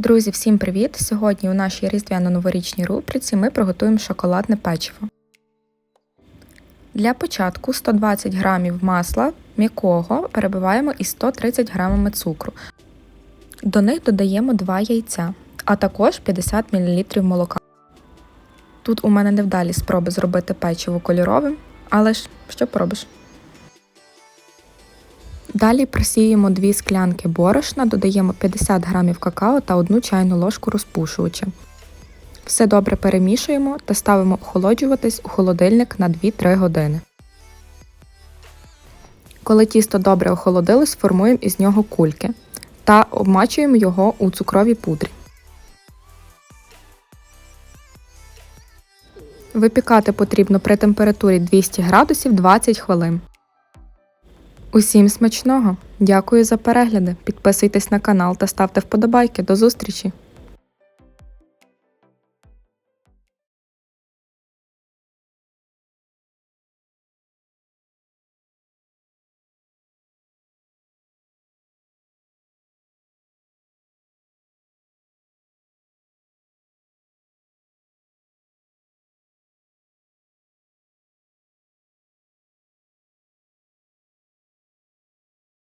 Друзі, всім привіт! Сьогодні у нашій різдвяно-новорічній рубриці ми приготуємо шоколадне печиво. Для початку 120 г масла м'якого перебиваємо із 130 г цукру. До них додаємо 2 яйця, а також 50 мл молока. Тут у мене невдалі спроби зробити печиво кольоровим, але ж що поробиш? Далі просіємо 2 склянки борошна, додаємо 50 г какао та 1 чайну ложку розпушувача. Все добре перемішуємо та ставимо охолоджуватись у холодильник на 2-3 години. Коли тісто добре охолодилось, формуємо із нього кульки та обмачуємо його у цукровій пудрі. Випікати потрібно при температурі 200 градусів 20 хвилин. Усім смачного! Дякую за перегляди! Підписуйтесь на канал та ставте вподобайки. До зустрічі!